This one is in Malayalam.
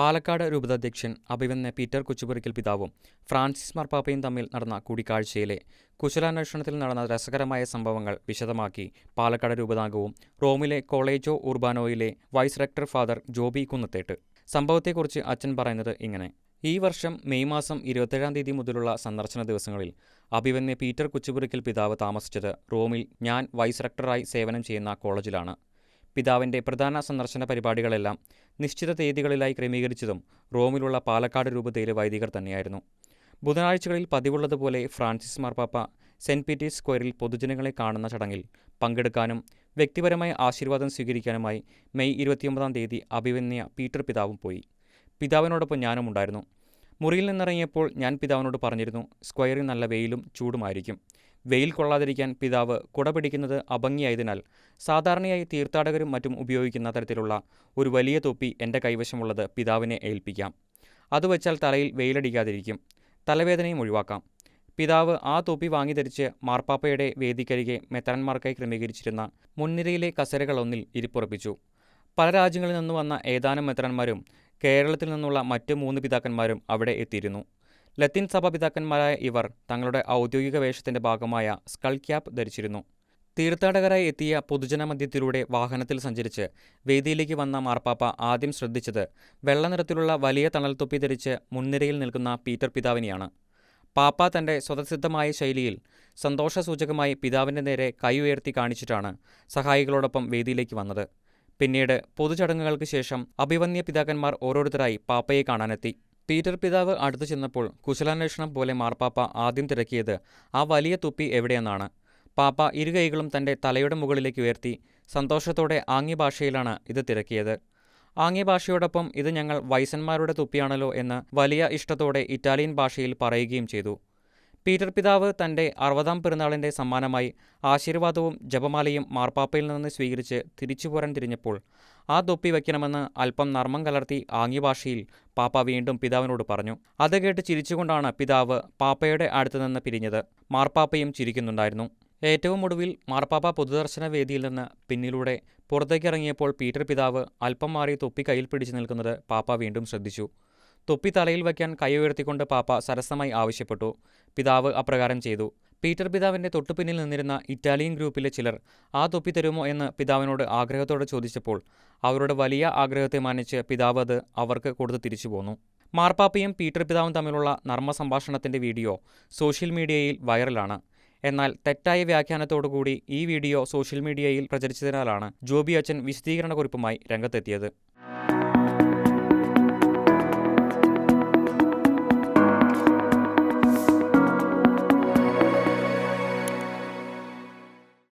പാലക്കാട് രൂപതാധ്യക്ഷൻ അഭിവന്ന പീറ്റർ കൊച്ചുപുരയ്ക്കൽ പിതാവും ഫ്രാൻസിസ് മർപ്പാപ്പയും തമ്മിൽ നടന്ന കൂടിക്കാഴ്ചയിലെ കുശലാന്വേഷണത്തിൽ നടന്ന രസകരമായ സംഭവങ്ങൾ വിശദമാക്കി പാലക്കാട് രൂപതാംഗവും റോമിലെ കോളേജോ ഉർബാനോയിലെ vice rector father Joby Kunnathettu. സംഭവത്തെക്കുറിച്ച് അച്ഛൻ പറയുന്നത് ഇങ്ങനെ. ഈ വർഷം മെയ് മാസം ഇരുപത്തേഴാം തീയതി മുതലുള്ള സന്ദർശന ദിവസങ്ങളിൽ അഭിവന്യ പീറ്റർ കൊച്ചുപുരയ്ക്കൽ പിതാവ് താമസിച്ചത് റോമിൽ ഞാൻ വൈസ് റെക്ടറായി സേവനം ചെയ്യുന്ന കോളേജിലാണ്. പിതാവിന്റെ പ്രധാന സന്ദർശന പരിപാടികളെല്ലാം നിശ്ചിത തീയതികളിലായി ക്രമീകരിച്ചതും റോമിലുള്ള പാലക്കാട് രൂപതയിലെ വൈദികർ തന്നെയായിരുന്നു. ബുധനാഴ്ചകളിൽ പതിവുള്ളതുപോലെ ഫ്രാൻസിസ് മാർപ്പാപ്പ സെന്റ് പീറ്റേഴ്സ് സ്ക്വയറിൽ പൊതുജനങ്ങളെ കാണുന്ന ചടങ്ങിൽ പങ്കെടുക്കാനും വ്യക്തിപരമായ ആശീർവാദം സ്വീകരിക്കാനുമായി മെയ് ഇരുപത്തിയൊമ്പതാം തീയതി അഭിവന്യ പീറ്റർ പിതാവും പോയി. പിതാവിനോടൊപ്പം ഞാനും ഉണ്ടായിരുന്നു. മുറിയിൽ നിന്നിറങ്ങിയപ്പോൾ ഞാൻ പിതാവിനോട് പറഞ്ഞിരുന്നു സ്ക്വയറിൽ നല്ല വെയിലും ചൂടുമായിരിക്കും. വെയിൽ കൊള്ളാതിരിക്കാൻ പിതാവ് കുട പിടിക്കുന്നത് അഭംഗിയായതിനാൽ സാധാരണയായി തീർത്ഥാടകരും മറ്റും ഉപയോഗിക്കുന്ന തരത്തിലുള്ള ഒരു വലിയ തൊപ്പി എന്റെ കൈവശമുള്ളത് പിതാവിനെ ഏൽപ്പിക്കാം. അത് വെച്ചാൽ തലയിൽ വെയിലടിക്കാതിരിക്കും. തലവേദനയും ഒഴിവാക്കാം. പിതാവ് ആ തൊപ്പി വാങ്ങി ധരിച്ച് മാർപ്പാപ്പയുടെ വേദിക്കരികെ മെത്തരന്മാർക്കായി ക്രമീകരിച്ചിരുന്ന മുൻനിരയിലെ കസരകളൊന്നിൽ ഇരിപ്പുറപ്പിച്ചു. പല രാജ്യങ്ങളിൽ നിന്ന് വന്ന ഏതാനും മെത്രന്മാരും കേരളത്തിൽ നിന്നുള്ള മറ്റ് മൂന്ന് പിതാക്കന്മാരും അവിടെ എത്തിയിരുന്നു. ലത്തീൻ സഭാപിതാക്കന്മാരായ ഇവർ തങ്ങളുടെ ഔദ്യോഗിക വേഷത്തിന്റെ ഭാഗമായ സ്കൾ ക്യാപ്പ് ധരിച്ചിരുന്നു. തീർത്ഥാടകരായി എത്തിയ പൊതുജനമധ്യത്തിലൂടെ വാഹനത്തിൽ സഞ്ചരിച്ച് വേദിയിലേക്ക് വന്ന മാർപ്പാപ്പ ആദ്യം ശ്രദ്ധിച്ചത് വെള്ളനിറത്തിലുള്ള വലിയ തണൽത്തൊപ്പി ധരിച്ച് മുൻനിരയിൽ നിൽക്കുന്ന പീറ്റർ പിതാവിനെയാണ്. പാപ്പ തന്റെ സ്വതസിദ്ധമായ ശൈലിയിൽ സന്തോഷസൂചകമായി പിതാവിന്റെ നേരെ കൈ ഉയർത്തി കാണിച്ചിട്ടാണ് സഹായികളോടൊപ്പം വേദിയിലേക്ക് വന്നത്. പിന്നീട് പൊതുചടങ്ങുകൾക്ക് ശേഷം അഭിവന്യ പിതാക്കന്മാർ ഓരോരുത്തരായി പാപ്പയെ കാണാനെത്തി. പീറ്റർ പിതാവ് അടുത്തു ചെന്നപ്പോൾ കുശലാന്വേഷണം പോലെ മാർപ്പാപ്പ ആദ്യം തിരക്കിയത് ആ വലിയ തുപ്പി എവിടെയെന്നാണ് പാപ്പ ഇരുകൈകളും തന്റെ തലയുടെ മുകളിലേക്ക് ഉയർത്തി സന്തോഷത്തോടെ ആംഗ്യ ഭാഷയിലാണ് ഇത് തിരക്കിയത്. ആംഗ്യ ഭാഷയോടൊപ്പം ഇത് ഞങ്ങൾ വൈസന്മാരുടെ തുപ്പിയാണല്ലോ എന്ന് വലിയ ഇഷ്ടത്തോടെ ഇറ്റാലിയൻ ഭാഷയിൽ പറയുകയും ചെയ്തു. പീറ്റർ പിതാവ് തന്റെ അറുപതാം പെരുന്നാളിന്റെ സമ്മാനമായി ആശീർവാദവും ജപമാലയും മാർപ്പാപ്പയിൽ നിന്ന് സ്വീകരിച്ച് തിരിച്ചു പോരാൻ തിരിഞ്ഞപ്പോൾ ആ തൊപ്പി വയ്ക്കണമെന്ന് അല്പം നർമ്മം കലർത്തി ആംഗ്യഭാഷയിൽ പാപ്പ വീണ്ടും പിതാവിനോട് പറഞ്ഞു. അത് കേട്ട് ചിരിച്ചുകൊണ്ടാണ് പിതാവ് പാപ്പയുടെ അടുത്ത് നിന്ന് പിരിഞ്ഞത്. മാർപ്പാപ്പയും ചിരിക്കുന്നുണ്ടായിരുന്നു. ഏറ്റവും ഒടുവിൽ മാർപ്പാപ്പ പൊതുദർശന വേദിയിൽ നിന്ന് പിന്നിലൂടെ പുറത്തേക്കിറങ്ങിയപ്പോൾ പീറ്റർ പിതാവ് അല്പം മാറി തൊപ്പി കയ്യിൽ പിടിച്ചു നിൽക്കുന്നത് പാപ്പ വീണ്ടും ശ്രദ്ധിച്ചു. തൊപ്പി തലയിൽ വയ്ക്കാൻ കൈ ഉയർത്തിക്കൊണ്ട് പാപ്പ സരസമായി ആവശ്യപ്പെട്ടു. പിതാവ് അപ്രകാരം ചെയ്തു. പീറ്റർ പിതാവിന്റെ തൊട്ടുപിന്നിൽ നിന്നിരുന്ന ഇറ്റാലിയൻ ഗ്രൂപ്പിലെ ചിലർ ആ തൊപ്പി തരുമോ? എന്ന് പിതാവിനോട് ആഗ്രഹത്തോടെ ചോദിച്ചപ്പോൾ അവരുടെ വലിയ ആഗ്രഹത്തെ മാനിച്ച് പിതാവ് അത് അവർക്ക് കൊടുത്ത് തിരിച്ചു പോന്നു. മാർപ്പാപ്പയും പീറ്റർ പിതാവും തമ്മിലുള്ള നർമ്മ സംഭാഷണത്തിന്റെ വീഡിയോ സോഷ്യൽ മീഡിയയിൽ വൈറലാണ്. എന്നാൽ തെറ്റായ വ്യാഖ്യാനത്തോടുകൂടി ഈ വീഡിയോ സോഷ്യൽ മീഡിയയിൽ പ്രചരിച്ചതിനാലാണ് ജോബി അച്ഛൻ വിശദീകരണ കുറിപ്പുമായി രംഗത്തെത്തിയത്.